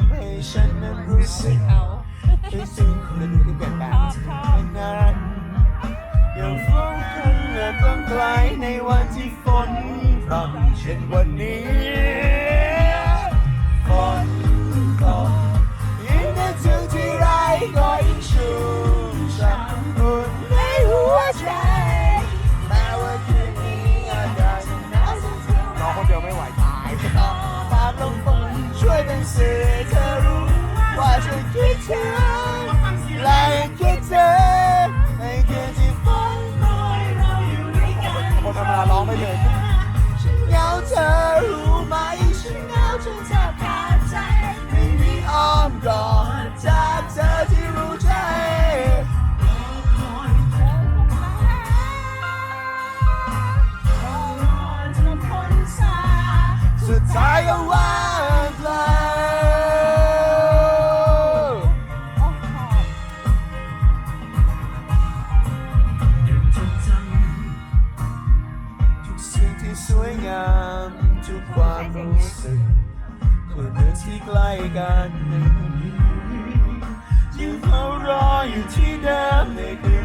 ำให้ฉันนั้นรู้สึกเขาคิดถึงคนละนก็เปลี่ยนแปลงจากนานอย่าฟ้องกันเหลือต้องไกลในวันที่ฝนพรำเช่นวันนี้ ถึงคนธรรมดาร้องไม่เลยฉันเหงาเธอรู้ไหมฉันเหงาจนแทบขาดใจไม่มีอ้อมกอดจากเธอที่รู้ใจสุดท้ายก็ว่า อย่างเงี้ยคนเดินที่ใกล้กันในคืนนี้ยืนเขารออยู่ที่เดิมในคืน